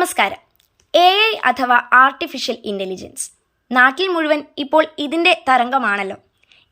നമസ്കാരം. A I അഥവാ artificial intelligence. നാട്ടിൽ മുഴുവൻ ഇപ്പോൾ ഇതിന്റെ തരംഗമാണല്ലോ.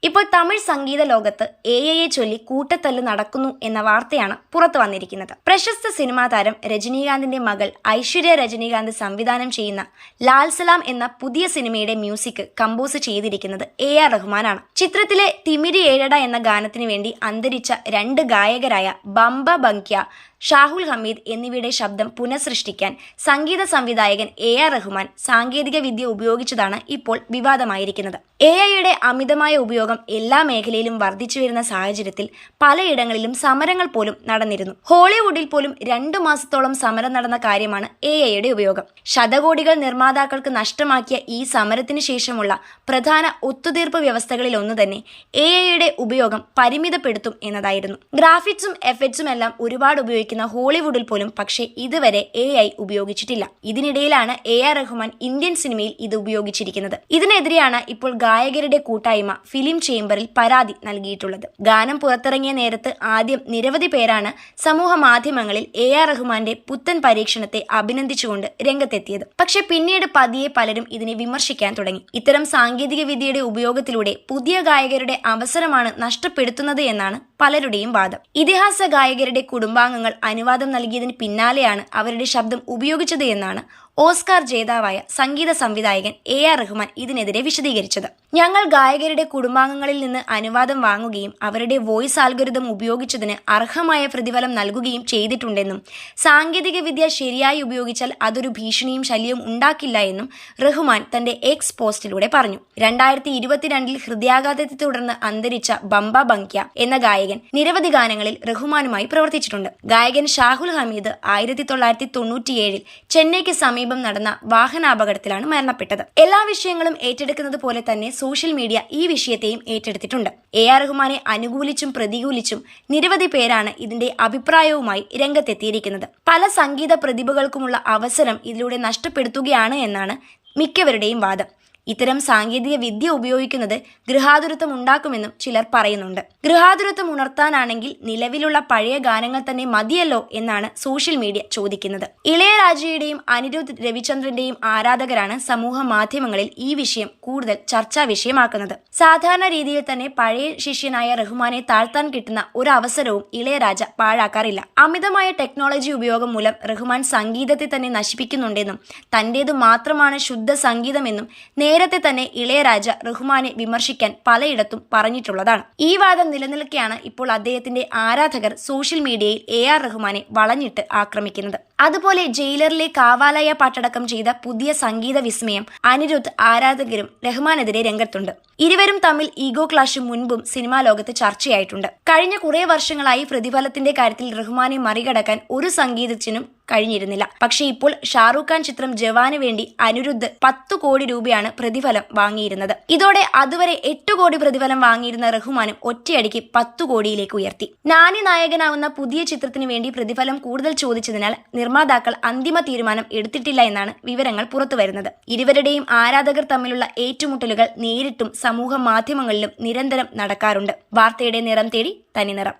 ഇപ്പോൾ തമിഴ് സംഗീത ലോകത്ത് എ ഐയെ ചൊല്ലി കൂട്ടത്തല്ല് നടക്കുന്നു എന്ന വാർത്തയാണ് പുറത്തു വന്നിരിക്കുന്നത്. പ്രശസ്ത സിനിമാ താരം രജനീകാന്തിന്റെ മകൾ ഐശ്വര്യ രജനീകാന്ത് സംവിധാനം ചെയ്യുന്ന ലാൽ സലാം എന്ന പുതിയ സിനിമയുടെ മ്യൂസിക് കമ്പോസ് ചെയ്തിരിക്കുന്നത് എ ആർ റഹ്മാനാണ്. ചിത്രത്തിലെ തിമിരി ഏഴട എന്ന ഗാനത്തിന് വേണ്ടി അന്തരിച്ച രണ്ട് ഗായകരായ ബംബ ബങ്ക്യ ഷാഹുൽ ഹമീദ് എന്നിവയുടെ ശബ്ദം പുനഃസൃഷ്ടിക്കാൻ സംഗീത സംവിധായകൻ എ ആർ റഹ്മാൻ സാങ്കേതിക വിദ്യ ഉപയോഗിച്ചതാണ് ഇപ്പോൾ വിവാദമായിരിക്കുന്നത്. എ ഐയുടെ അമിതമായ ഉപയോഗം എല്ലാ മേഖലയിലും വർദ്ധിച്ചു വരുന്ന സാഹചര്യത്തിൽ പലയിടങ്ങളിലും സമരങ്ങൾ പോലും നടന്നിരുന്നു. ഹോളിവുഡിൽ പോലും രണ്ടു മാസത്തോളം സമരം നടന്ന കാര്യമാണ് എ ഐയുടെ ഉപയോഗം. ശതകോടികൾ നിർമ്മാതാക്കൾക്ക് നഷ്ടമാക്കിയ ഈ സമരത്തിന് ശേഷമുള്ള പ്രധാന ഒത്തുതീർപ്പ് വ്യവസ്ഥകളിൽ ഒന്ന് തന്നെ എ ഐയുടെ ഉപയോഗം പരിമിതപ്പെടുത്തും എന്നതായിരുന്നു. ഗ്രാഫിക്സും എഫക്ട്സും എല്ലാം ഒരുപാട് ഉപയോഗിക്കുന്ന ഹോളിവുഡിൽ പോലും പക്ഷേ ഇതുവരെ എ ഐ ഉപയോഗിച്ചിട്ടില്ല. ഇതിനിടയിലാണ് എ ആർ റഹ്മാൻ ഇന്ത്യൻ സിനിമയിൽ ഇത് ഉപയോഗിച്ചിരിക്കുന്നത്. ഇതിനെതിരെയാണ് ഇപ്പോൾ ഗായകരുടെ കൂട്ടായ്മ ഫിലിം ചേംബറിൽ പരാതി നൽകിയിട്ടുള്ളത്. ഗാനം പുറത്തിറങ്ങിയ നേരത്ത് ആദ്യം നിരവധി പേരാണ് സമൂഹ മാധ്യമങ്ങളിൽ എ ആർ റഹ്മാന്റെ പുത്തൻ പരീക്ഷണത്തെ അഭിനന്ദിച്ചുകൊണ്ട് രംഗത്തെത്തിയത്. പക്ഷേ പിന്നീട് പതിയെ പലരും ഇതിനെ വിമർശിക്കാൻ തുടങ്ങി. ഇത്തരം സാങ്കേതിക വിദ്യയുടെ ഉപയോഗത്തിലൂടെ പുതിയ ഗായകരുടെ അവസരമാണ് നഷ്ടപ്പെടുത്തുന്നത് എന്നാണ് പലരുടെയും വാദം. ഇതിഹാസ ഗായകരുടെ കുടുംബാംഗങ്ങൾ അനുവാദം നൽകിയതിന് പിന്നാലെയാണ് അവരുടെ ശബ്ദം ഉപയോഗിച്ചത് എന്നാണ് ഓസ്കാർ ജേതാവായ സംഗീത സംവിധായകൻ എ ആർ റഹ്മാൻ ഇതിനെതിരെ വിശദീകരിച്ചത്. ഞങ്ങൾ ഗായകരുടെ കുടുംബാംഗങ്ങളിൽ നിന്ന് അനുവാദം വാങ്ങുകയും അവരുടെ വോയിസ് ആൽഗരിതം ഉപയോഗിച്ചതിന് അർഹമായ പ്രതിഫലം നൽകുകയും ചെയ്തിട്ടുണ്ടെന്നും സാങ്കേതിക വിദ്യ ശരിയായി ഉപയോഗിച്ചാൽ അതൊരു ഭീഷണിയും ശല്യവും ഉണ്ടാക്കില്ല എന്നും റഹ്മാൻ തന്റെ എക്സ് പോസ്റ്റിലൂടെ പറഞ്ഞു. രണ്ടായിരത്തി ഇരുപത്തിരണ്ടിൽ ഹൃദയാഘാതത്തെ തുടർന്ന് അന്തരിച്ച ബംബ ബങ്ക്യ എന്ന ഗായകൻ നിരവധി ഗാനങ്ങളിൽ റഹ്മാനുമായി പ്രവർത്തിച്ചിട്ടുണ്ട്. ഗായകൻ ഷാഹുൽ ഹമീദ് ആയിരത്തി തൊള്ളായിരത്തി തൊണ്ണൂറ്റിയേഴിൽ ചെന്നൈക്ക് സമീപം നടന്ന വാഹനാപകടത്തിലാണ് മരണപ്പെട്ടത്. എല്ലാ വിഷയങ്ങളും ഏറ്റെടുക്കുന്നത് പോലെ തന്നെ സോഷ്യൽ മീഡിയ ഈ വിഷയത്തെയും ഏറ്റെടുത്തിട്ടുണ്ട്. എ ആർ റഹ്മാനെ അനുകൂലിച്ചും പ്രതികൂലിച്ചും നിരവധി പേരാണ് ഇതിന്റെ അഭിപ്രായവുമായി രംഗത്തെത്തിയിരിക്കുന്നത്. പല സംഗീത പ്രതിഭകൾക്കുമുള്ള അവസരം ഇതിലൂടെ നഷ്ടപ്പെടുത്തുകയാണ് എന്നാണ് മിക്കവരുടെയും വാദം. ഇത്തരം സാങ്കേതിക വിദ്യ ഉപയോഗിക്കുന്നത് ഗൃഹാതുരത്വം ഉണ്ടാക്കുമെന്നും ചിലർ പറയുന്നുണ്ട്. ഗൃഹാതുരത്വം ഉണർത്താനാണെങ്കിൽ നിലവിലുള്ള പഴയ ഗാനങ്ങൾ തന്നെ മതിയല്ലോ എന്നാണ് സോഷ്യൽ മീഡിയ ചോദിക്കുന്നത്. ഇളയരാജയുടെയും അനിരുദ്ധ് രവിചന്ദ്രന്റെയും ആരാധകരാണ് സമൂഹ മാധ്യമങ്ങളിൽ ഈ വിഷയം കൂടുതൽ ചർച്ചാ വിഷയമാക്കുന്നത്. സാധാരണ രീതിയിൽ തന്നെ പഴയ ശിഷ്യനായ റഹ്മാനെ താഴ്ത്താൻ കിട്ടുന്ന ഒരു അവസരവും ഇളയരാജ പാഴാക്കാറില്ല. അമിതമായ ടെക്നോളജി ഉപയോഗം മൂലം റഹ്മാൻ സംഗീതത്തെ തന്നെ നശിപ്പിക്കുന്നുണ്ടെന്നും തന്റേതു മാത്രമാണ് ശുദ്ധ സംഗീതമെന്നും നേരത്തെ തന്നെ ഇളയരാജ റഹ്മാനെ വിമർശിക്കാൻ പലയിടത്തും പറഞ്ഞിട്ടുള്ളതാണ്. ഈ വാദം നിലനിൽക്കെയാണ് ഇപ്പോൾ അദ്ദേഹത്തിന്റെ ആരാധകർ സോഷ്യൽ മീഡിയയിൽ എ ആർ റഹ്മാനെ വളഞ്ഞിട്ട് ആക്രമിക്കുന്നത്. അതുപോലെ ജയിലറിലെ കാവാലയ പാട്ടടക്കം ചെയ്ത പുതിയ സംഗീത വിസ്മയം അനിരുദ്ധ് ആരാധകരും റഹ്മാനെതിരെ രംഗത്തുണ്ട്. ഇരുവരും തമ്മിൽ ഈഗോ ക്ലാഷും മുൻപും സിനിമാ ലോകത്ത് ചർച്ചയായിട്ടുണ്ട്. കഴിഞ്ഞ കുറേ വർഷങ്ങളായി പ്രതിഫലത്തിന്റെ കാര്യത്തിൽ റഹ്മാനെ മറികടക്കാൻ ഒരു സംഗീതജ്ഞനും കഴിഞ്ഞിരുന്നില്ല. പക്ഷേ ഇപ്പോൾ ഷാറൂഖ് ഖാൻ ചിത്രം ജവാന് വേണ്ടി അനിരുദ്ധ് പത്തു കോടി രൂപയാണ് പ്രതിഫലം വാങ്ങിയിരുന്നത്. ഇതോടെ അതുവരെ എട്ട് കോടി പ്രതിഫലം വാങ്ങിയിരുന്ന റഹ്മാനും ഒറ്റയടിക്ക് പത്തു കോടിയിലേക്ക് ഉയർത്തി. നാനി നായകനാവുന്ന പുതിയ ചിത്രത്തിന് വേണ്ടി പ്രതിഫലം കൂടുതൽ ചോദിച്ചതിനാൽ നിർമ്മാതാക്കൾ അന്തിമ തീരുമാനം എടുത്തിട്ടില്ല എന്നാണ് വിവരങ്ങൾ പുറത്തുവരുന്നത്. ഇരുവരുടെയും ആരാധകർ തമ്മിലുള്ള ഏറ്റുമുട്ടലുകൾ നേരിട്ടും സമൂഹ മാധ്യമങ്ങളിലും നിരന്തരം നടക്കാറുണ്ട്. വാർത്തയുടെ നിറം തേടി തനി നിറം.